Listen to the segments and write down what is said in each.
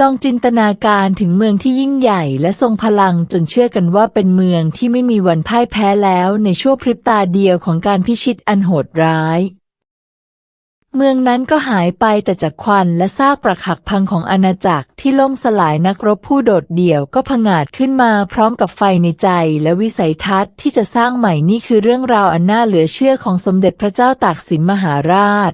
ลองจินตนาการถึงเมืองที่ยิ่งใหญ่และทรงพลังจนเชื่อกันว่าเป็นเมืองที่ไม่มีวันพ่ายแพ้แล้วในชั่วพริบตาเดียวของการพิชิตอันโหดร้าย เมืองนั้นก็หายไปแต่จากควันและซากปรักหักพังของอาณาจักรที่ล่มสลายนักรบผู้โดดเดี่ยวก็ผงาดขึ้นมาพร้อมกับไฟในใจและวิสัยทัศน์ที่จะสร้างใหม่นี่คือเรื่องราวอันน่าเหลือเชื่อของสมเด็จพระเจ้าตากสินมหาราช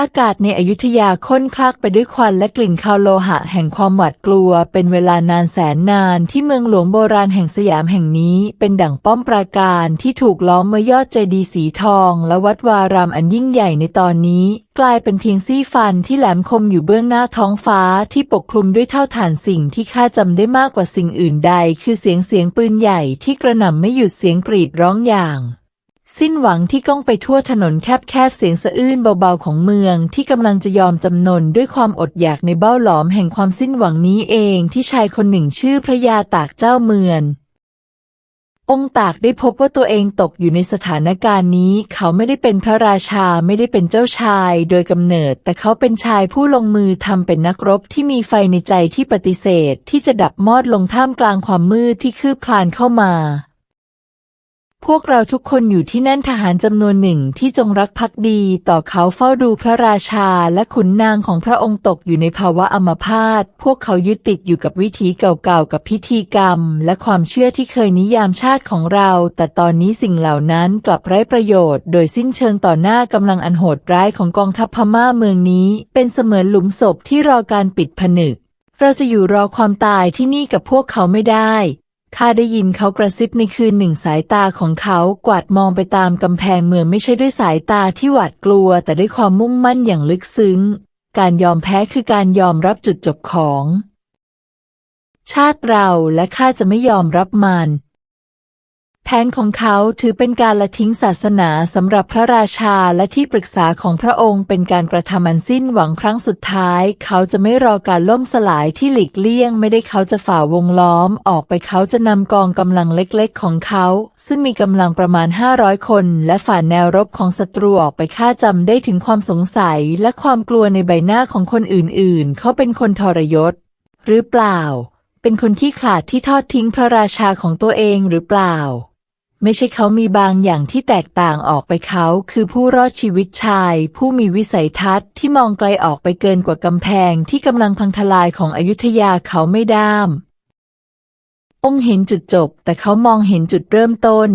อากาศในอยุธยาค้นคลักไปด้วยควันและกลิ่นคาวโลหะแห่งความหวาดกลัว เป็นเวลานานแสนนานที่เมืองหลวงโบราณแห่งสยามแห่งนี้ เป็นดั่งป้อมปราการที่ถูกล้อมมายอดเจดีย์สีทอง และวัดวารามอันยิ่งใหญ่ในตอนนี้ กลายเป็นเพียงซี่ฟันที่แหลมคมอยู่เบื้องหน้าท้องฟ้าที่ปกคลุมด้วยเท่าฐานสิ่งที่ข้าจำได้มากกว่าสิ่งอื่นใด คือเสียงเสียงปืนใหญ่ที่กระหน่ำไม่หยุดเสียงกรีดร้องอย่าง สิ้นหวังที่ก้องไปทั่วถนนแคบๆ เสียงสะอื้นเบาๆ ของเมืองที่กำลังจะยอมจำนนด้วยความอดอยากในเบ้าหลอมแห่งความสิ้นหวังนี้เองที่ชายคนหนึ่งชื่อพระยาตากเจ้าเมืององค์ตากได้พบว่าตัวเองตกอยู่ในสถานการณ์นี้ เขาไม่ได้เป็นพระราชาไม่ได้เป็นเจ้าชาย โดยกำเนิด แต่เขาเป็นชายผู้ลงมือทำเป็นนักรบที่มีไฟในใจที่ปฏิเสธ ที่จะดับมอดลงท่ามกลางความมืดที่คืบคลานเข้ามา พวกเราทุกคนอยู่ที่นั่นทหารจำนวนหนึ่งที่จงรักภักดีต่อเขาเฝ้าดูพระราชาและขุนนางของพระองค์ตกอยู่ในภาวะอัมพาต พวกเขายึดติดอยู่กับวิถีเก่าๆกับพิธีกรรม และความเชื่อที่เคยนิยามชาติของเรา แต่ตอนนี้สิ่งเหล่านั้นกลับไร้ประโยชน์ โดยสิ้นเชิงต่อหน้ากำลังอันโหดร้ายของกองทัพพม่าเมืองนี้ เป็นเสมือนหลุมศพที่รอการปิดผนึก เราจะอยู่รอความตายที่นี่กับพวกเขาไม่ได้ ข้าได้ยินเขากระซิบในคืนหนึ่งสายตาของเขากวาดมองไปตามกำแพงเมืองไม่ใช่ด้วยสายตาที่หวาดกลัว แต่ด้วยความมุ่งมั่นอย่างลึกซึ้ง การยอมแพ้คือการยอมรับจุดจบของ ชาติเราและข้าจะไม่ยอมรับมัน แผนของเขาถือเป็นการละทิ้งศาสนาสำหรับพระราชาและที่ปรึกษาของพระองค์เป็นการกระทำอันสิ้นหวังครั้งสุดท้าย เขาจะไม่รอการล่มสลายที่หลีกเลี่ยงไม่ได้เขาจะฝ่าวงล้อมออกไปเขาจะนำกองกำลังเล็กๆ ของเขา ซึ่งมีกำลังประมาณ 500 คน และฝ่าแนวรบของศัตรูออกไปฆ่าจำได้ถึงความสงสัยและความกลัวในใบหน้าของคนอื่นๆ เขาเป็นคนทรยศ หรือเปล่า เป็นคนที่ขลาดที่ทอดทิ้งพระราชาของตัวเองหรือเปล่า ไม่ใช่เขามีบางอย่างที่แตกต่างออกไปเขา คือผู้รอดชีวิตชาย ผู้มีวิสัยทัศน์ที่มองไกลออกไปเกินกว่ากำแพงที่กำลังพังทลายของอยุธยาเขาไม่ด้าม องเห็นจุดจบ แต่เขามองเห็นจุดเริ่มต้น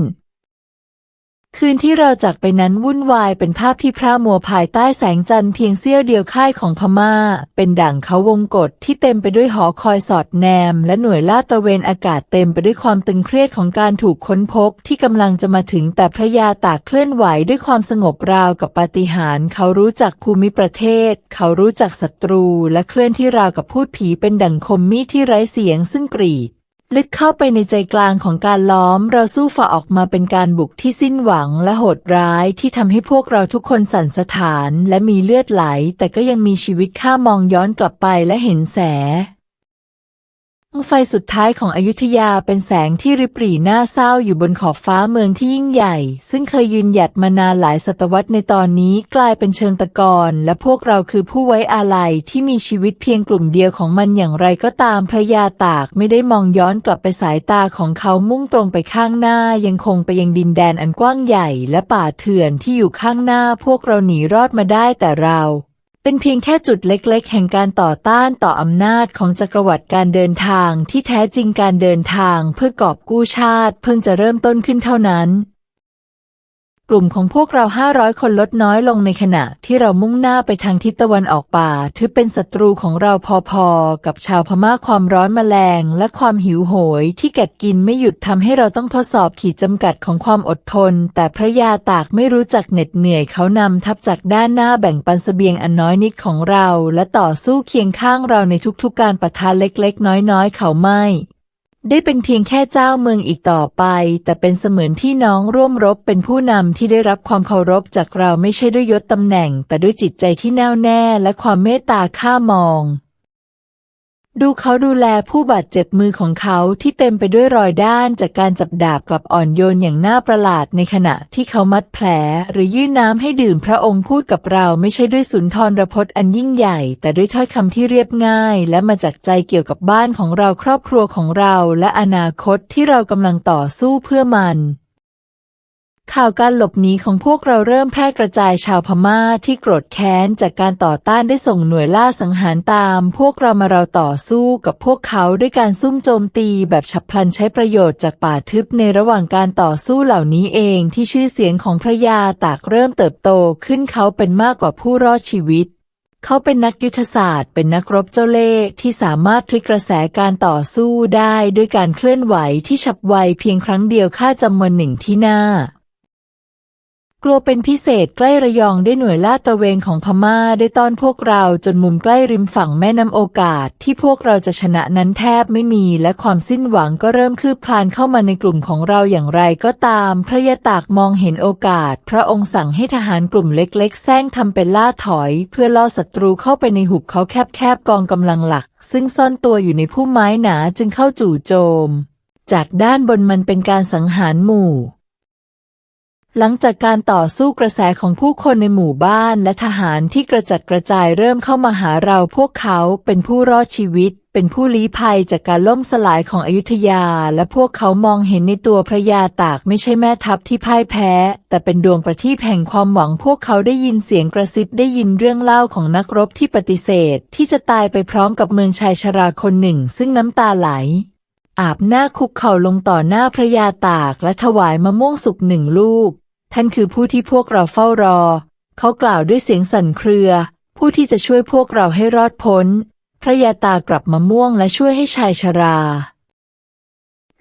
คืนที่เราจากไปนั้นวุ่นวายเป็นภาพที่พระมัวภายใต้แสงจันทร์เพียงเสี้ยวเดียวค่ายของพม่า เป็นด่างเขาวงกฏที่เต็มไปด้วยหอคอยสอดแนม และหน่วยลาดตระเวนอากาศเต็มไปด้วยความตึงเครียดของการถูกค้นพบที่กำลังจะมาถึงแต่พระยาตากเคลื่อนไหวด้วยความสงบราวกับปาฏิหาริย์เขารู้จักภูมิประเทศ เขารู้จักศัตรู และเคลื่อนที่ราวกับพูดผีเป็นดั่งคมมีดที่ไร้เสียงซึ่งกรีด ลึกเข้าไปในใจกลางของการล้อม เราสู้ฝ่าออกมาเป็นการบุกที่สิ้นหวังและโหดร้ายที่ทำให้พวกเราทุกคนสั่นสะท้านและมีเลือดไหล แต่ก็ยังมีชีวิตข้ามองย้อนกลับไปและเห็นแส งไฟสุดท้ายของอยุธยาเป็นแสงที่ริบหรี่น่าเศร้าอยู่บนขอบฟ้าเมืองที่ยิ่งใหญ่ ซึ่งเคยยืนหยัดมานานหลายศตวรรษในตอนนี้กลายเป็นเชิงตะกอนและพวกเราคือผู้ไว้อาลัยที่มีชีวิตเพียงกลุ่มเดียวของมันอย่างไรก็ตามพระยาตากไม่ได้มองย้อนกลับไปสายตาของเขามุ่งตรงไปข้างหน้ายังคงไปยังดินแดนอันกว้างใหญ่ และป่าเถื่อนที่อยู่ข้างหน้าพวกเราหนีรอดมาได้แต่เรา เป็นเพียงแค่จุดเล็ก ๆ แห่งการต่อต้านต่ออำนาจของจักรวรรดิการเดินทางที่แท้จริงการเดินทางเพื่อกอบกู้ชาติ เพิ่งจะเริ่มต้นขึ้นเท่านั้น กลุ่มของพวกเรา500คนลดน้อยลงในขณะที่เรามุ่งหน้าไปทางทิศตะวันออกป่า ถือเป็นศัตรูของเราพอๆ กับชาวพม่าความร้อนแมลง และความหิวโหย ที่กัดกินไม่หยุดทำให้เราต้องทดสอบขีดจำกัดของความอดทน แต่พระยาตากไม่รู้จักเหน็ดเหนื่อยเขานำทัพจากด้านหน้าแบ่งปันเสบียงอันน้อยนิดของเรา และต่อสู้เคียงข้างเราในทุกๆการประทะเล็กๆ น้อยๆ เขาไม่ ได้เป็นเพียงแค่เจ้าเมืองอีกต่อไป แต่เป็นเสมือนพี่น้องร่วมรบเป็นผู้นำที่ได้รับความเคารพจากเราไม่ใช่ด้วยยศตำแหน่ง แต่ด้วยจิตใจที่แน่วแน่และความเมตตาข้ามอง ดูเขาดูแลผู้บาดเจ็บมือของเขาที่เต็มไปด้วยรอยด้านจากการจับดาบกลับอ่อนโยนอย่างน่าประหลาดในขณะที่เขามัดแผลหรือยื่นน้ำให้ดื่มพระองค์พูดกับเราไม่ใช่ด้วยสุนทรพจน์อันยิ่งใหญ่ แต่ด้วยถ้อยคำที่เรียบง่าย และมาจากใจเกี่ยวกับบ้านของเราครอบครัวของเรา และอนาคตที่เรากำลังต่อสู้เพื่อมัน ข่าวการหลบหนีของพวกเราเริ่มแพร่กระจายชาวพม่าที่โกรธแค้นจากการต่อต้านได้ส่งหน่วยล่าสังหารตาม พวกเรามาเราต่อสู้กับพวกเขาด้วยการซุ่มโจมตีแบบฉับพลันใช้ประโยชน์จากป่าทึบในระหว่างการต่อสู้เหล่านี้เองที่ชื่อเสียงของพระยาตากเริ่มเติบโตขึ้นเขาเป็นมากกว่าผู้รอดชีวิต เขาเป็นนักยุทธศาสตร์ เป็นนักรบเจ้าเล่ห์ที่สามารถพลิกกระแสการต่อสู้ได้ด้วยการเคลื่อนไหวที่ฉับไวเพียงครั้งเดียวค่าจำนวนหนึ่งที่หน้า กลัวเป็นพิเศษใกล้ระยองได้หน่วยลาดตระเวนของพม่าได้ต้อนพวกเราจนมุมใกล้ริมฝั่งแม่น้ำโอกาสที่พวกเราจะชนะนั้นแทบไม่มีและความสิ้นหวังก็เริ่มคืบคลานเข้ามาในกลุ่มของเราอย่างไรก็ตาม พระยาตากมองเห็นโอกาส พระองค์สั่งให้ทหารกลุ่มเล็ก ๆแซงทำเป็นล่าถอย เพื่อล่อศัตรูเข้าไปในหุบเขาแคบๆกองกำลังหลัก ซึ่งซ่อนตัวอยู่ในพุ่มไม้หนาจึงเข้าจู่โจม จากด้านบนมันเป็นการสังหารหมู่ หลังจากการต่อสู้กระแสของผู้คนในหมู่บ้านและทหารที่กระจัดกระจายเริ่มเข้ามาหาเราพวกเขาเป็นผู้รอดชีวิต เป็นผู้ลี้ภัยจากการล่มสลายของอยุธยา และพวกเขามองเห็นในตัวพระยาตากไม่ใช่แม่ทัพที่พ่ายแพ้ แต่เป็นดวงประทีปแห่งความหวังพวกเขาได้ยินเสียงกระซิบได้ยินเรื่องเล่าของนักรบที่ปฏิเสธ ที่จะตายไปพร้อมกับเมืองชายชราคนหนึ่ง ซึ่งน้ำตาไหลอาบหน้าคุกเข่าลงต่อหน้าพระยาตากและถวายมะม่วงสุกหนึ่งลูก ท่านคือผู้ที่พวกเราเฝ้ารอ เขากล่าวด้วยเสียงสั่นเครือ ผู้ที่จะช่วยพวกเราให้รอดพ้น พระยาตากลับมาม่วงและช่วยให้ชายชรา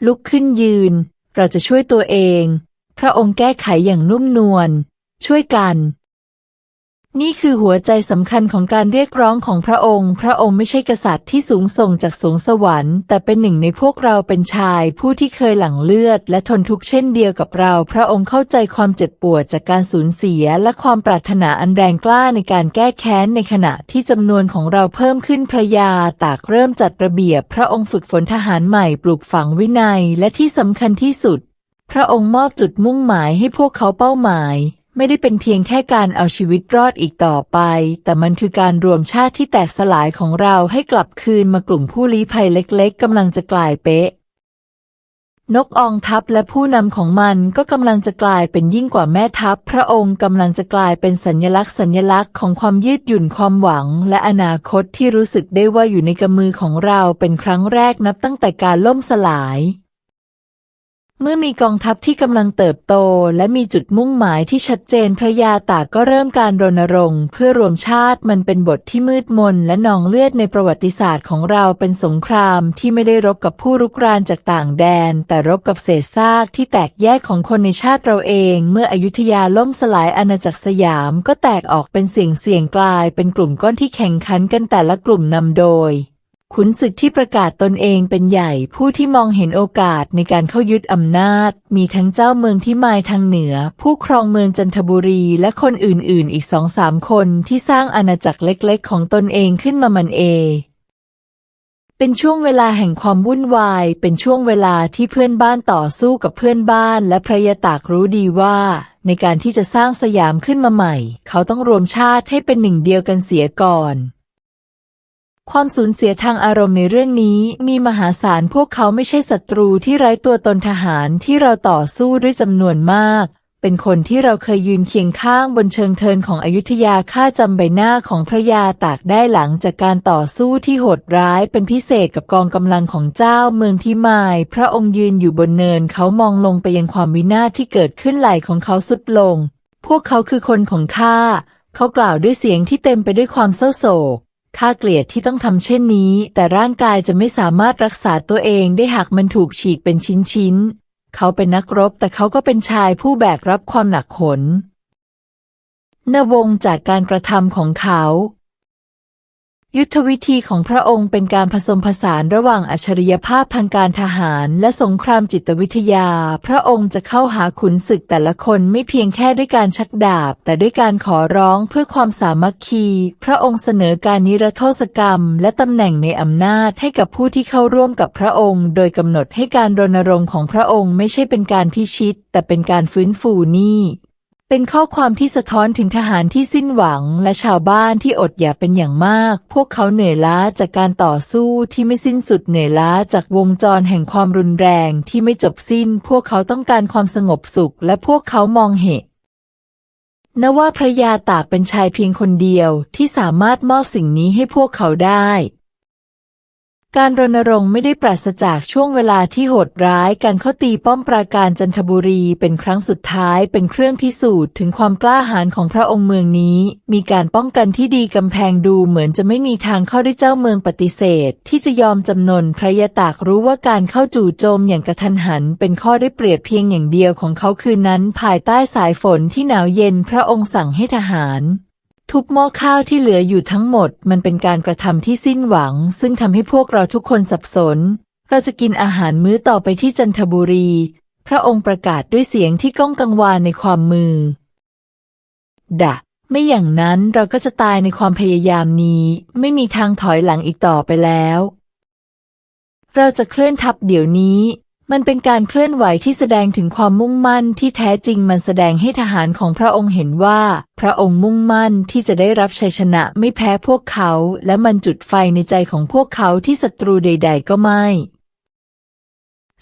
ลุกขึ้นยืน เราจะช่วยตัวเอง พระองค์แก้ไขอย่างนุ่มนวล ช่วยกัน นี่คือหัวใจสำคัญของการเรียกร้องของพระองค์ พระองค์ไม่ใช่กษัตริย์ที่สูงส่งจากสวงสวรรค์ แต่เป็นหนึ่งในพวกเราเป็นชาย ผู้ที่เคยหลั่งเลือด และทนทุกข์เช่นเดียวกับเรา พระองค์เข้าใจความเจ็บปวดจากการสูญเสีย และความปรารถนาอันแรงกล้าในการแก้แค้นในขณะที่จำนวนของเราเพิ่มขึ้นพระยาตากเริ่มจัดระเบียบ พระองค์ฝึกฝนทหารใหม่ปลูกฝังวินัย และที่สำคัญที่สุด พระองค์มอบจุดมุ่งหมายให้พวกเขาเป้าหมาย ไม่ได้เป็นเพียงแค่การเอาชีวิตรอดอีกต่อไป แต่มันคือการรวมชาติที่แตกสลายของเราให้กลับคืนมากลุ่มผู้ลี้ภัยเล็ก ๆกำลังจะกลายเป๊ะ นกอองทัพและผู้นำของมันก็กำลังจะกลายเป็นยิ่งกว่าแม่ทัพ พระองค์กำลังจะกลายเป็นสัญลักษณ์สัญลักษณ์ของความยืดหยุ่นความหวัง และอนาคตที่รู้สึกได้ว่าอยู่ในกำมือของเราเป็นครั้งแรกนับตั้งแต่การล่มสลาย เมื่อมีกองทัพที่กำลังเติบโต และมีจุดมุ่งหมายที่ชัดเจนพระยาตากก็เริ่มการรณรงค์ เพื่อรวมชาติมันเป็นบทที่มืดมนและนองเลือดในประวัติศาสตร์ของเราเป็นสงครามที่ไม่ได้รบกับผู้รุกรานจากต่างแดน แต่รบกับเศษซากที่แตกแยกของคนในชาติเราเอง เมื่ออยุธยาล่มสลายอาณาจักรสยามก็แตกออกเป็นเสียงเสียงกลาย เป็นกลุ่มก้อนที่แข่งขันกันแต่ละกลุ่มนำโดย ขุนศึกที่ประกาศตนเองเป็นใหญ่ผู้ที่มองเห็นโอกาสในการเข้ายึดอำนาจ มีทั้งเจ้าเมืองที่มายทางเหนือ ผู้ครองเมืองจันทบุรีและคนอื่นๆ อีกสองสามคนที่สร้างอาณาจักรเล็กๆ ของตนเองขึ้นมามันเองเป็นช่วงเวลาแห่งความวุ่นวาย เป็นช่วงเวลาที่เพื่อนบ้านต่อสู้กับเพื่อนบ้าน และพระยาตากรู้ดีว่า ในการที่จะสร้างสยามขึ้นมาใหม่ เขาต้องรวมชาติให้เป็นหนึ่งเดียวกันเสียก่อน ความสูญเสียทางอารมณ์ในเรื่องนี้มีมหาศาลพวกเขาไม่ใช่ศัตรูที่ไร้ตัวตนทหารที่เราต่อสู้ด้วยจำนวนมาก เป็นคนที่เราเคยยืนเคียงข้างบนเชิงเทินของอยุธยาข้าจำใบหน้าของพระยาตากได้หลังจากการต่อสู้ที่โหดร้ายเป็นพิเศษกับกองกำลังของเจ้าเมืองที่มาย พระองค์ยืนอยู่บนเนินเขามองลงไปยังความวินาศที่เกิดขึ้นไหลของเขาสุดลง พวกเขาคือคนของข้าเขากล่าวด้วยเสียงที่เต็มไปด้วยความเศร้าโศก ข้าเกลียดที่ต้องทำเช่นนี้ แต่ร่างกายจะไม่สามารถรักษาตัวเองได้หากมันถูกฉีกเป็นชิ้นๆ เขาเป็นนักรบแต่เขาก็เป็นชายผู้แบกรับความหนักขนนวงจากการกระทำของเขา ยุทธวิธีของพระองค์เป็นการผสมผสานระหว่างอัจฉริยภาพทางการทหารและสงครามจิตวิทยา พระองค์จะเข้าหาขุนศึกแต่ละคนไม่เพียงแค่ด้วยการชักดาบ แต่ด้วยการขอร้องเพื่อความสามัคคี พระองค์เสนอการนิรโทษกรรม และตำแหน่งในอำนาจให้กับผู้ที่เข้าร่วมกับพระองค์ โดยกำหนดให้การรณรงค์ของพระองค์ไม่ใช่เป็นการพิชิต แต่เป็นการฟื้นฟูหนี้ เป็นข้อความที่สะท้อนถึงทหารที่สิ้นหวังและชาวบ้านที่อดอยากเป็นอย่างมาก พวกเขาเหนื่อยล้าจากการต่อสู้ที่ไม่สิ้นสุดเหนื่อยล้าจากวงจรแห่งความรุนแรงที่ไม่จบสิ้น พวกเขาต้องการความสงบสุข และพวกเขามองเห็นนะว่าพระยาตากเป็นชายเพียงคนเดียวที่สามารถมอบสิ่งนี้ให้พวกเขาได้ การรณรงค์ไม่ได้ปราศจากช่วงเวลาที่โหดร้าย การเข้าตีป้อมปราการจันทบุรีเป็นครั้งสุดท้ายเป็นเครื่องพิสูจน์ถึงความกล้าหาญของพระองค์เมืองนี้ มีการป้องกันที่ดีกำแพงดูเหมือนจะไม่มีทางเข้าได้เจ้าเมืองปฏิเสธ ที่จะยอมจำนนพระยาตากรู้ว่าการเข้าจู่โจมอย่างกระทันหัน เป็นข้อได้เปรียบเพียงอย่างเดียวของเขาคืนนั้น ภายใต้สายฝนที่หนาวเย็นพระองค์สั่งให้ทหาร ทุบหม้อข้าวที่เหลืออยู่ทั้งหมด มันเป็นการกระทำที่สิ้นหวัง ซึ่งทำให้พวกเราทุกคนสับสน เราจะกินอาหารมื้อต่อไปที่จันทบุรี พระองค์ประกาศด้วยเสียงที่ก้องกังวานในความมือ ดะ ไม่อย่างนั้นเราก็จะตายในความพยายามนี้ ไม่มีทางถอยหลังอีกต่อไปแล้ว เราจะเคลื่อนทัพเดี๋ยวนี้ มันเป็นการเคลื่อนไหวที่แสดงถึงความมุ่งมั่นที่แท้จริงมันแสดงให้ทหารของพระองค์เห็นว่า พระองค์มุ่งมั่นที่จะได้รับชัยชนะไม่แพ้พวกเขา และมันจุดไฟในใจของพวกเขาที่ศัตรูใด ๆ ก็ไม่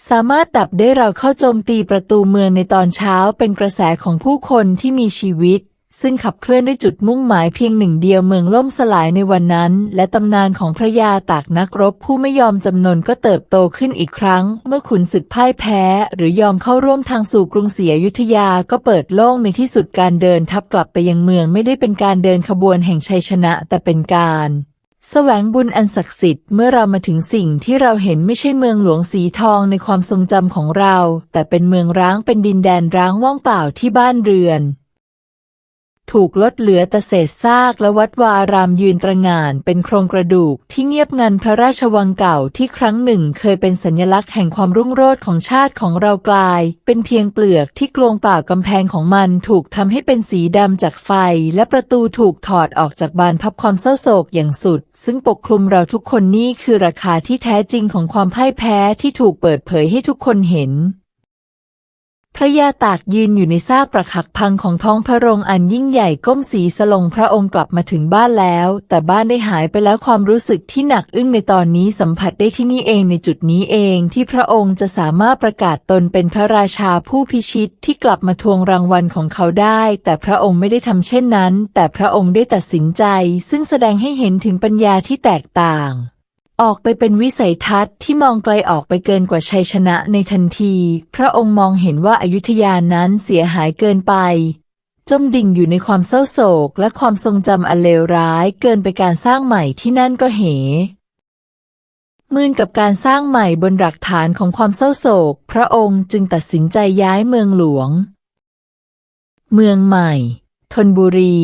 สามารถดับได้เราเข้าโจมตีประตูเมืองในตอนเช้าเป็นกระแสของผู้คนที่มีชีวิต ซึ่งขับเคลื่อนด้วยจุดมุ่งหมายเพียงหนึ่งเดียวเมืองล่มสลายในวันนั้น และตำนานของพระยาตากนักรบผู้ไม่ยอมจำนนก็เติบโตขึ้นอีกครั้ง เมื่อขุนศึกพ่ายแพ้ หรือยอมเข้าร่วมทางสู่กรุงศรีอยุธยาก็เปิดโล่งในที่สุดการเดินทัพกลับไปยังเมืองไม่ได้เป็นการเดินขบวนแห่งชัยชนะ แต่เป็นการแสวงบุญอันศักดิ์สิทธิ์เมื่อเรามาถึงสิ่งที่เราเห็นไม่ใช่เมืองหลวงสีทองในความทรงจำของเรา แต่เป็นเมืองร้างเป็นดินแดนร้างว่างเปล่าที่บ้านเรือน ถูกลดเหลือแต่เศษซากและวัดวาอารามยืนตระงานเป็นโครงกระดูกที่เงียบงันพระราชวังเก่าที่ครั้งหนึ่งเคยเป็นสัญลักษณ์แห่งความรุ่งโรจน์ของชาติของเรากลาย เป็นเพียงเปลือกที่กลวงป่ากำแพงของมันถูกทำให้เป็นสีดำจากไฟ และประตูถูกถอดออกจากบานพับความเศร้าโศกอย่างสุด ซึ่งปกคลุมเราทุกคนนี่คือราคาที่แท้จริงของความพ่ายแพ้ที่ถูกเปิดเผยให้ทุกคนเห็น พระยาตากยืนอยู่ในซากปรักหักพังของท้องพระโรงอันยิ่งใหญ่ก้มสีสลงพระองค์กลับมาถึงบ้านแล้ว แต่บ้านได้หายไปแล้วความรู้สึกที่หนักอึ้งในตอนนี้สัมผัสได้ที่นี่เองในจุดนี้เองที่พระองค์จะสามารถประกาศตนเป็นพระราชาผู้พิชิตที่กลับมาทวงรางวัลของเขาได้ แต่พระองค์ไม่ได้ทำเช่นนั้น แต่พระองค์ได้ตัดสินใจ ซึ่งแสดงให้เห็นถึงปัญญาที่แตกต่าง ออกไปเป็นวิสัยทัศน์ที่มองไกลออกไปเกินกว่าชัยชนะในทันที พระองค์มองเห็นว่าอายุทยานั้นเสียหายเกินไป จมดิ่งอยู่ในความเศร้าโศกและความทรงจำอันเลวร้ายเกินไปการสร้างใหม่ที่นั่นก็เหมื่นกับการสร้างใหม่บนหลักฐานของความเศร้าโศก พระองค์จึงตัดสินใจย้ายเมืองหลวง เมืองใหม่ธนบุรี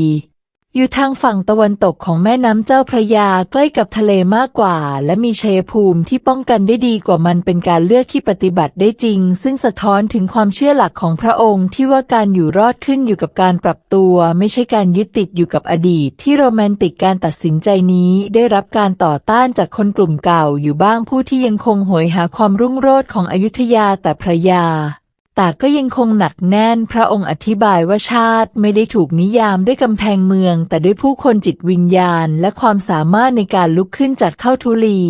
อยู่ทางฝั่งตะวันตกของแม่น้ำเจ้าพระยาใกล้กับทะเลมากกว่า และมีชัยภูมิที่ป้องกันได้ดีกว่ามันเป็นการเลือกที่ปฏิบัติได้จริง ซึ่งสะท้อนถึงความเชื่อหลักของพระองค์ที่ว่าการอยู่รอดขึ้นอยู่กับการปรับตัว ไม่ใช่การยึดติดอยู่กับอดีต ที่โรแมนติกการตัดสินใจนี้ได้รับการต่อต้านจากคนกลุ่มเก่าอยู่บ้างผู้ที่ยังคงโหยหาความรุ่งโรจน์ของอยุธยาแต่พระยา แต่ก็ยังคงหนักแน่นพระองค์อธิบายว่าชาติไม่ได้ถูกนิยามด้วยกำแพงเมือง แต่ด้วยผู้คนจิตวิญญาณ และความสามารถในการลุกขึ้นจากเข้าทุลี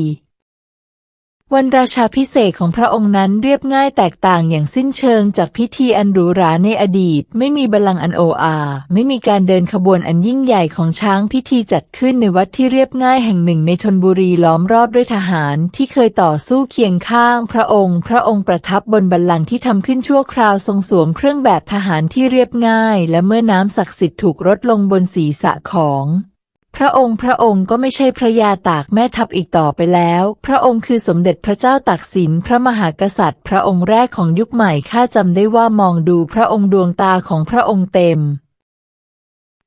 วันราชาพิเศษของพระองค์นั้นเรียบง่ายแตกต่างอย่างสิ้นเชิงจากพิธีอันหรูหราในอดีต ไม่มีบัลลังก์อันโออาไม่มีการเดินขบวนอันยิ่งใหญ่ของช้างพิธีจัดขึ้นในวัดที่เรียบง่ายแห่งหนึ่งในธนบุรีล้อมรอบด้วยทหารที่เคยต่อสู้เคียงข้าง พระองค์ พระองค์ประทับบนบัลลังก์ที่ทำขึ้นชั่วคราวทรงสวมเครื่องแบบทหารที่เรียบง่าย และเมื่อน้ำศักดิ์สิทธิ์ถูกรดลงบนศีรษะของ พระองค์พระองค์ก็ไม่ใช่พระยาตากแม่ทัพอีกต่อไปแล้ว พระองค์คือสมเด็จพระเจ้าตากสินพระมหากษัตริย์ พระองค์แรกของยุคใหม่ข้าจำได้ว่ามองดูพระองค์ดวงตาของพระองค์เต็ม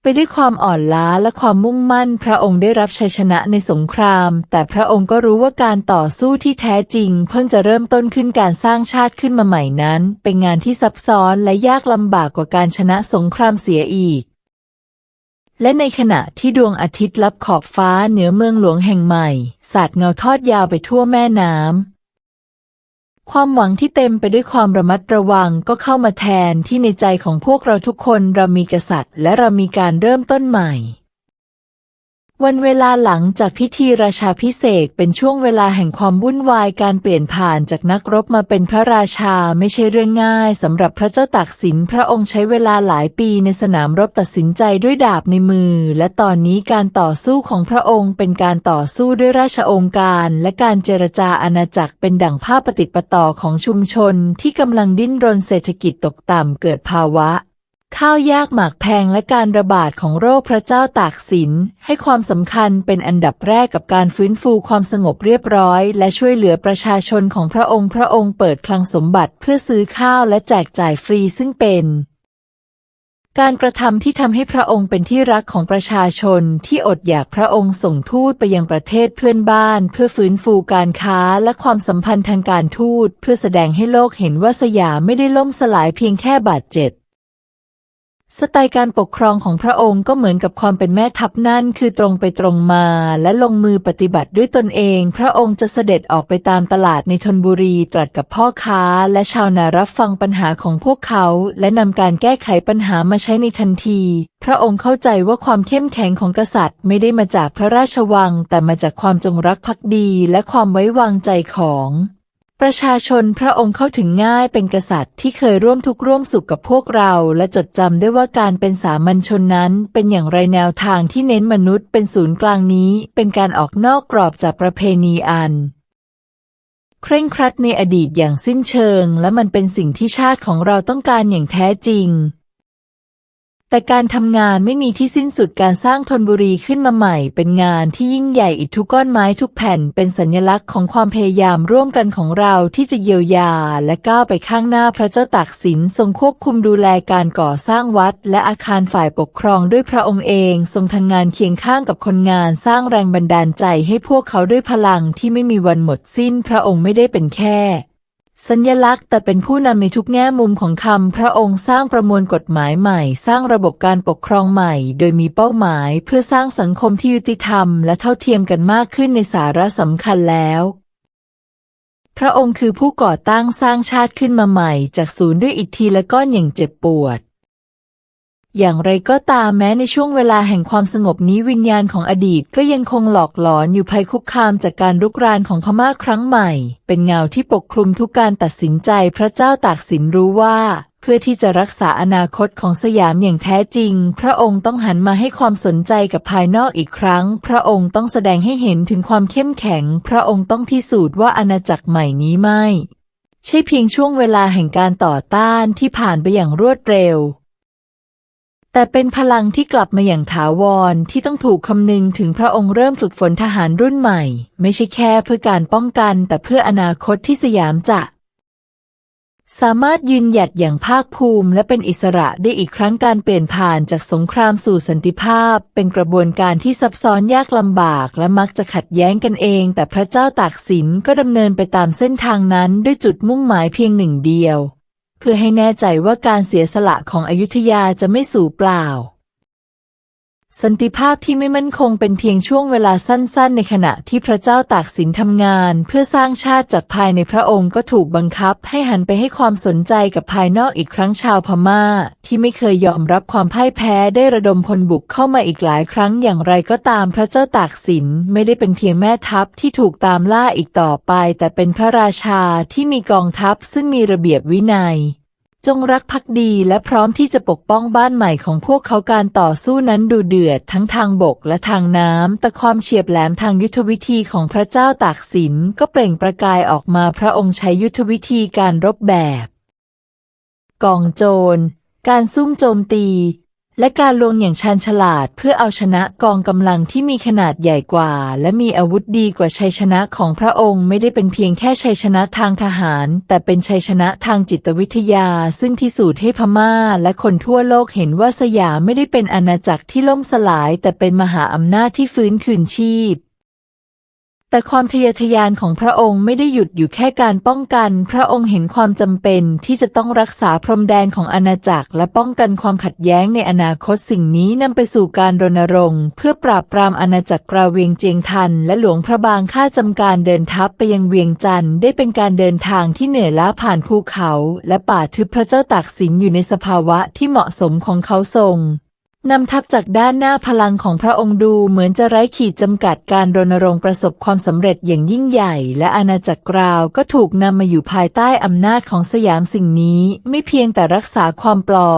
ไปด้วยความอ่อนล้าและความมุ่งมั่น พระองค์ได้รับชัยชนะในสงคราม แต่พระองค์ก็รู้ว่าการต่อสู้ที่แท้จริง เพิ่งจะเริ่มต้นขึ้นการสร้างชาติขึ้นมาใหม่นั้น เป็นงานที่ซับซ้อนและยากลำบากกว่าการชนะสงครามเสียอีก และในขณะที่ดวงอาทิตย์ลับขอบฟ้าเหนือเมืองหลวงแห่งใหม่ สาดเงาทอดยาวไปทั่วแม่น้ำ ความหวังที่เต็มไปด้วยความระมัดระวังก็เข้ามาแทนที่ในใจของพวกเราทุกคนเรามีกษัตริย์ และเรามีการเริ่มต้นใหม่ วันเวลาหลังจากพิธีราชาพิเศษเป็นช่วงเวลาแห่งความวุ่นวายการเปลี่ยนผ่านจากนักรบมาเป็นพระราชาไม่ใช่เรื่องง่ายสำหรับพระเจ้าตากสินพระองค์ใช้เวลาหลายปีในสนามรบตัดสินใจด้วยดาบในมือ และตอนนี้การต่อสู้ของพระองค์เป็นการต่อสู้ด้วยราชองค์การ และการเจรจาอาณาจักรเป็นดั่งภาพปฏิปต่อของชุมชนที่กำลังดิ้นรนเศรษฐกิจตกต่ำเกิดภาวะ ข้าวยากหมากแพงและการระบาดของโรคพระเจ้าตากสิน ให้ความสำคัญเป็นอันดับแรกกับการฟื้นฟูความสงบเรียบร้อย และช่วยเหลือประชาชนของพระองค์พระองค์เปิดคลังสมบัติเพื่อซื้อข้าวและแจกจ่ายฟรีซึ่งเป็นการกระทำที่ทำให้พระองค์เป็นที่รักของประชาชนที่อดอยากพระองค์ส่งทูตไปยังประเทศเพื่อนบ้าน เพื่อฟื้นฟูการค้าและความสัมพันธ์ทางการทูต เพื่อแสดงให้โลกเห็นว่าสยามไม่ได้ล่มสลายเพียงแค่บาดเจ็บ สไตล์การปกครองของพระองค์ก็เหมือนกับความเป็นแม่ทัพนั่นคือตรงไปตรงมาและลงมือปฏิบัติด้วยตนเอง พระองค์จะเสด็จออกไปตามตลาดในธนบุรีตรัสกับพ่อค้า และชาวนารับฟังปัญหาของพวกเขา และนำการแก้ไขปัญหามาใช้ในทันที พระองค์เข้าใจว่าความเข้มแข็งของกษัตริย์ ไม่ได้มาจากพระราชวัง แต่มาจากความจงรักภักดี และความไว้วางใจของ ประชาชนพระองค์เข้าถึงง่ายเป็นกษัตริย์ที่เคยร่วมทุกข์ร่วมสุขกับพวกเรา และจดจำได้ว่าการเป็นสามัญชนนั้น เป็นอย่างไรแนวทางที่เน้นมนุษย์เป็นศูนย์กลางนี้ เป็นการออกนอกกรอบจากประเพณีอัน เคร่งครัดในอดีตอย่างสิ้นเชิง และมันเป็นสิ่งที่ชาติของเราต้องการอย่างแท้จริง แต่การทำงานไม่มีที่สิ้นสุดการสร้างธนบุรีขึ้นมาใหม่ เป็นงานที่ยิ่งใหญ่อิฐทุกก้อนไม้ทุกแผ่น เป็นสัญลักษณ์ของความพยายามร่วมกันของเราที่จะเยียวยา และก้าวไปข้างหน้าพระเจ้าตากสินทรงควบคุมดูแลการก่อสร้างวัด และอาคารฝ่ายปกครองด้วยพระองค์เอง ทรงทำงานเคียงข้างกับคนงานสร้างแรงบันดาลใจให้พวกเขาด้วยพลังที่ไม่มีวันหมดสิ้น พระองค์ไม่ได้เป็นแค่ สัญลักษณ์แต่เป็นผู้นำในทุกแง่มุมของคำพระองค์สร้างประมวลกฎหมายใหม่ สร้างระบบการปกครองใหม่ โดยมีเป้าหมายเพื่อสร้างสังคมที่ยุติธรรมและเท่าเทียมกันมากขึ้นในสาระสำคัญแล้ว พระองค์คือผู้ก่อตั้งสร้างชาติขึ้นมาใหม่ จากศูนย์ด้วยอิทธิและก้อนอย่างเจ็บปวด อย่างไรก็ตามแม้ในช่วงเวลาแห่งความสงบนี้วิญญาณของอดีตก็ยังคงหลอกหลอนอยู่ภัยคุกคามจากการรุกรานของพม่าครั้งใหม่ เป็นเงาที่ปกคลุมทุกการตัดสินใจพระเจ้าตากสินรู้ว่า เพื่อที่จะรักษาอนาคตของสยามอย่างแท้จริง พระองค์ต้องหันมาให้ความสนใจกับภายนอกอีกครั้ง พระองค์ต้องแสดงให้เห็นถึงความเข้มแข็ง พระองค์ต้องพิสูจน์ว่าอาณาจักรใหม่นี้ไม่ ใช่เพียงช่วงเวลาแห่งการต่อต้านที่ผ่านไปอย่างรวดเร็ว แต่เป็นพลังที่กลับมาอย่างถาวรที่ต้องถูกคำนึงถึงพระองค์เริ่มฝึกฝนทหารรุ่นใหม่ ไม่ใช่แค่เพื่อการป้องกัน แต่เพื่ออนาคตที่สยามจะ สามารถยืนหยัดอย่างภาคภูมิ และเป็นอิสระได้อีกครั้งการเปลี่ยนผ่านจากสงครามสู่สันติภาพ เป็นกระบวนการที่ซับซ้อนยากลำบาก และมักจะขัดแย้งกันเอง แต่พระเจ้าตากสินก็ดำเนินไปตามเส้นทางนั้นด้วยจุดมุ่งหมายเพียงหนึ่งเดียว เพื่อให้แน่ใจว่าการเสียสละของอยุธยาจะไม่สูญเปล่า สันติภาพที่ไม่มั่นคงเป็นเพียงช่วงเวลาสั้น ๆ ในขณะที่พระเจ้าตากสินทำงาน เพื่อสร้างชาติจากภายในพระองค์ก็ถูกบังคับให้หันไปให้ความสนใจกับภายนอกอีกครั้งชาวพม่า ที่ไม่เคยยอมรับความพ่ายแพ้ได้ระดมพลบุกเข้ามาอีกหลายครั้งอย่างไรก็ตามพระเจ้าตากสินไม่ได้เป็นเพียงแม่ทัพที่ถูกตามล่าอีกต่อไป แต่เป็นพระราชาที่มีกองทัพซึ่งมีระเบียบวินัย จงรักภักดีและพร้อมที่จะปกป้องบ้านใหม่ของพวกเขาการต่อสู้นั้นดูเดือดทั้งทางบกและทางน้ำ แต่ความเฉียบแหลมทางยุทธวิธีของพระเจ้าตากสินก็เปล่งประกายออกมาพระองค์ใช้ยุทธวิธีการรบแบบ กองโจร การซุ่มโจมตี และการลวงอย่างชาญฉลาดเพื่อเอาชนะกองกำลังที่มีขนาดใหญ่กว่า และมีอาวุธดีกว่าชัยชนะของพระองค์ไม่ได้เป็นเพียงแค่ชัยชนะทางทหาร แต่เป็นชัยชนะทางจิตวิทยา ซึ่งที่สูจน์ให้พม่า และคนทั่วโลกเห็นว่าสยามไม่ได้เป็นอาณาจักรที่ล่มสลาย แต่เป็นมหาอำนาจที่ฟื้นคืนชีพ แต่ความทะเยอทะยานของพระองค์ไม่ได้หยุดอยู่แค่การป้องกัน พระองค์เห็นความจำเป็นที่จะต้องรักษาพรมแดนของอาณาจักร และป้องกันความขัดแย้งในอนาคตสิ่งนี้นำไปสู่การรณรงค์ เพื่อปราบปรามอาณาจักรกราเวียงเจียงทัน และหลวงพระบางข้าจำการเดินทัพไปยังเวียงจันทร์ได้เป็นการเดินทางที่เหนื่อยล้าผ่านภูเขา และป่าทึบพระเจ้าตากสินอยู่ในสภาวะที่เหมาะสมของเขาทรง นำทัพจากด้านหน้าพลังของพระองค์ดูเหมือนจะไร้ขีดจำกัดการรณรงค์ประสบความสำเร็จอย่างยิ่งใหญ่ และอาณาจักรกราวก็ถูกนำมาอยู่ภายใต้อำนาจของสยามสิ่งนี้ไม่เพียงแต่รักษาความปลอ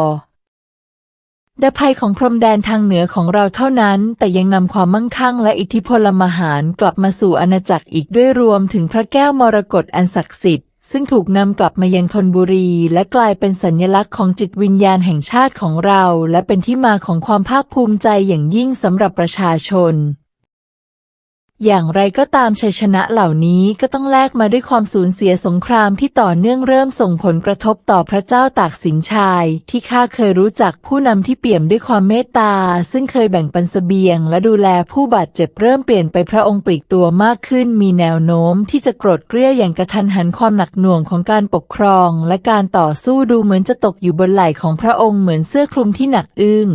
ดภัยของพรมแดนทางเหนือของเราเท่านั้น แต่ยังนำความมั่งคั่งและอิทธิพลมหารกลับมาสู่อาณาจักรอีกด้วยรวมถึงพระแก้วมรกตอันศักดิ์สิทธิ์ ซึ่งถูกนำกลับมายังธนบุรี และกลายเป็นสัญลักษณ์ของจิตวิญญาณแห่งชาติของเรา และเป็นที่มาของความภาคภูมิใจอย่างยิ่งสำหรับประชาชน อย่างไรก็ตามชัยชนะเหล่านี้ก็ต้องแลกมาด้วยความสูญเสียสงครามที่ต่อเนื่องเริ่มส่งผลกระทบต่อพระเจ้าตากสินชาย ที่ข้าเคยรู้จักผู้นำที่เปี่ยมด้วยความเมตตา ซึ่งเคยแบ่งปันเสบียง และดูแลผู้บาดเจ็บเริ่มเปลี่ยนไปพระองค์ปลีกตัวมากขึ้น มีแนวโน้มที่จะโกรธเกรี้ยอย่างกระทันหันความหนักหน่วงของการปกครอง และการต่อสู้ดูเหมือนจะตกอยู่บนไหล่ของพระองค์เหมือนเสื้อคลุมที่หนักอึ้ง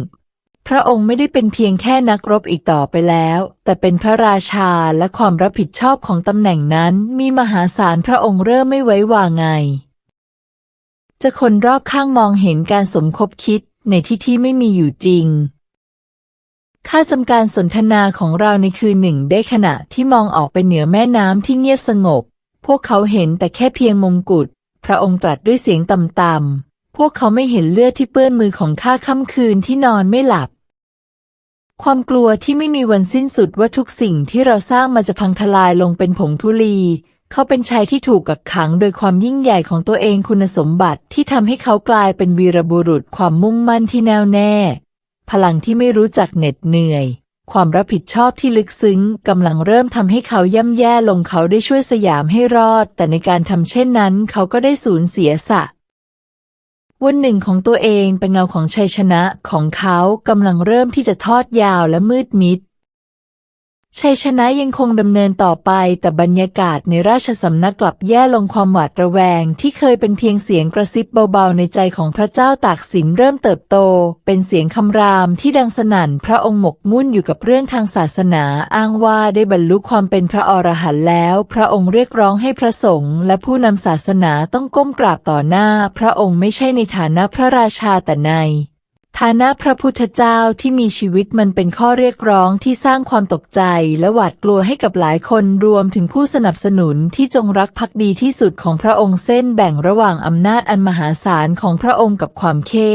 พระองค์ไม่ได้เป็นเพียงแค่นักรบอีกต่อไปแล้ว แต่เป็นพระราชาและความรับผิดชอบของตำแหน่งนั้นมีมหาศาลพระองค์เริ่มไม่ไว้วางไง จะคนรอบข้างมองเห็นการสมคบคิดในที่ที่ไม่มีอยู่จริง ข้าจำการสนทนาของเราในคืนหนึ่งได้ขณะที่มองออกไปเหนือแม่น้ำที่เงียบสงบ พวกเขาเห็นแต่แค่เพียงมงกุฎ พระองค์ตรัสด้วยเสียงต่ำๆ พวกเขาไม่เห็นเลือดที่เปื้อนมือของข้าค่ำคืนที่นอนไม่หลับ ความกลัวที่ไม่มีวันสิ้นสุดว่าทุกสิ่งที่เราสร้างมาจะพังทลายลงเป็นผงธุลี เขาเป็นชายที่ถูกกักขังโดยความยิ่งใหญ่ของตัวเองคุณสมบัติที่ทำให้เขากลายเป็นวีรบุรุษความมุ่งมั่นที่แน่วแน่ พลังที่ไม่รู้จักเหน็ดเหนื่อย ความรับผิดชอบที่ลึกซึ้งกำลังเริ่มทำให้เขาย่ำแย่ลงเขาได้ช่วยสยามให้รอด แต่ในการทำเช่นนั้น เขาก็ได้สูญเสียสะ วันหนึ่งของตัวเองเป็นเงาของชัยชนะของเขากำลังเริ่มที่จะทอดยาวและมืดมิด ชัยชนะยังคงดำเนินต่อไป แต่บรรยากาศในราชสำนักกลับแย่ลงความหวาดระแวง ที่เคยเป็นเพียงเสียงกระซิบเบาๆ ในใจของพระเจ้าตากสินเริ่มเติบโต เป็นเสียงคำรามที่ดังสนั่น พระองค์หมกมุ่นอยู่กับเรื่องทางศาสนา อ้างว่าได้บรรลุความเป็นพระอรหันต์แล้ว พระองค์เรียกร้องให้พระสงฆ์และผู้นำศาสนาต้องก้มกราบต่อหน้า พระองค์ไม่ใช่ในฐานะพระราชาแต่ใน ฐานะพระพุทธเจ้าที่มีชีวิตมันเป็นข้อเรียกร้องที่สร้างความตกใจและหวาดกลัวให้กับหลายคนรวมถึงผู้สนับสนุนที่จงรักภักดีที่สุดของพระองค์เส้นแบ่งระหว่างอำนาจอันมหาศาลของพระองค์กับความเค้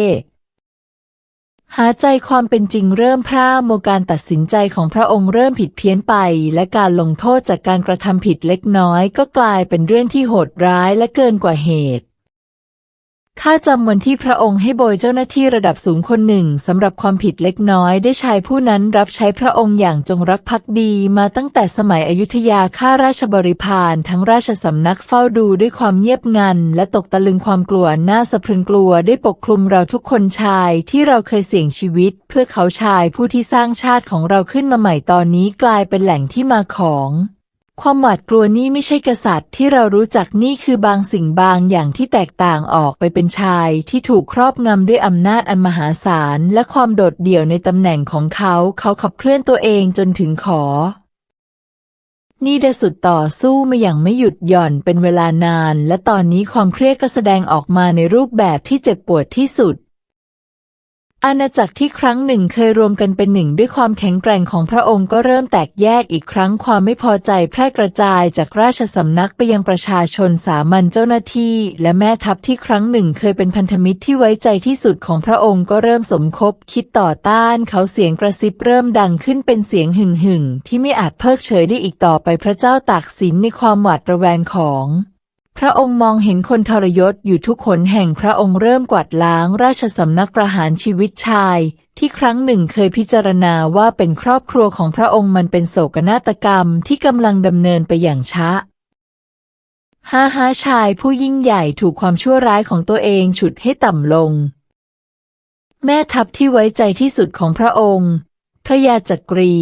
หาใจความเป็นจริงเริ่มพร่าโมการตัดสินใจของพระองค์เริ่มผิดเพี้ยนไป และการลงโทษจากการกระทำผิดเล็กน้อย ก็กลายเป็นเรื่องที่โหดร้ายและเกินกว่าเหตุ ข้าจำวันที่พระองค์ให้โบยเจ้าหน้าที่ระดับสูงคนหนึ่งสำหรับความผิดเล็กน้อยได้ชายผู้นั้นรับใช้พระองค์อย่างจงรักภักดีมาตั้งแต่สมัยอยุธยาข้าราชบริพารทั้งราชสำนักเฝ้าดูด้วยความเงียบงัน และตกตะลึงความกลัวน่าสะพรึงกลัวได้ปกคลุมเราทุกคนชายที่เราเคยเสี่ยงชีวิต เพื่อเขาชายผู้ที่สร้างชาติของเราขึ้นมาใหม่ตอนนี้กลายเป็นแหล่งที่มาของ ความหวาดกลัวนี่ไม่ใช่กษัตริย์ที่เรารู้จักนี่คือบางสิ่งบางอย่างที่แตกต่างออกไปเป็นชายที่ถูกครอบงำด้วยอำนาจอันมหาศาลและความโดดเดี่ยวในตำแหน่งของเขา เขาขับเคลื่อนตัวเองจนถึงขอ นี่ได้สุดต่อสู้มาอย่างไม่หยุดหย่อนเป็นเวลานาน และตอนนี้ความเครียดก็แสดงออกมาในรูปแบบที่เจ็บปวดที่สุด อาณาจักรที่ครั้งหนึ่งเคยรวมกันเป็นหนึ่งด้วยความแข็งแกร่งของพระองค์ก็เริ่มแตกแยกอีกครั้งความไม่พอใจแพร่กระจายจากราชสำนักไปยังประชาชนสามัญเจ้าหน้าที่ และแม่ทัพที่ครั้งหนึ่งเคยเป็นพันธมิตรที่ไว้ใจที่สุดของพระองค์ก็เริ่มสมคบคิดต่อต้านเขาเสียงกระซิบเริ่มดังขึ้นเป็นเสียงหึ่งหึ่งที่ไม่อาจเพิกเฉยได้อีกต่อไปพระเจ้าตากสินในความหวาดระแวงของ พระองค์มองเห็นคนทรยศอยู่ทุกขนแห่งพระองค์เริ่มกวาดล้างราชสำนักประหารชีวิตชาย ที่ครั้งหนึ่งเคยพิจารณาว่าเป็นครอบครัวของพระองค์มันเป็นโศกนาฏกรรมที่กำลังดำเนินไปอย่างช้าห้าห้าชายผู้ยิ่งใหญ่ถูกความชั่วร้ายของตัวเองฉุดให้ต่ำลง แม่ทัพที่ไว้ใจที่สุดของพระองค์ พระยาจักรี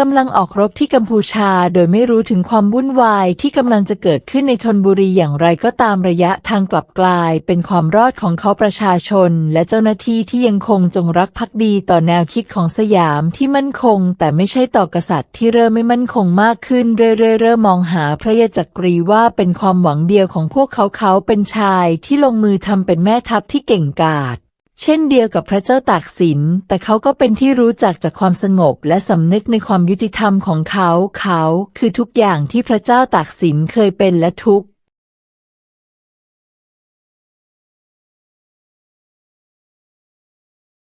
กำลังออกรบที่กัมพูชาโดยไม่รู้ถึงความวุ่นวายที่กำลังจะเกิดขึ้นในธนบุรีอย่างไรก็ตามระยะทางกลับกลาย เป็นความรอดของเขาประชาชน และเจ้าหน้าที่ที่ยังคงจงรักภักดีต่อแนวคิดของสยามที่มั่นคง แต่ไม่ใช่ต่อกษัตริย์ที่เริ่มไม่มั่นคงมากขึ้นเรื่อยๆเริ่มมองหาพระยาจักรีว่าเป็นความหวังเดียวของพวกเขาเขาเป็นชายที่ลงมือทำเป็นแม่ทัพที่เก่งกาจ เช่นเดียวกับพระเจ้าตากสิน แต่เขาก็เป็นที่รู้จักจากความสงบและสำนึกในความยุติธรรมของเขา เขา คือทุกอย่างที่พระเจ้าตากสินเคยเป็นและทุก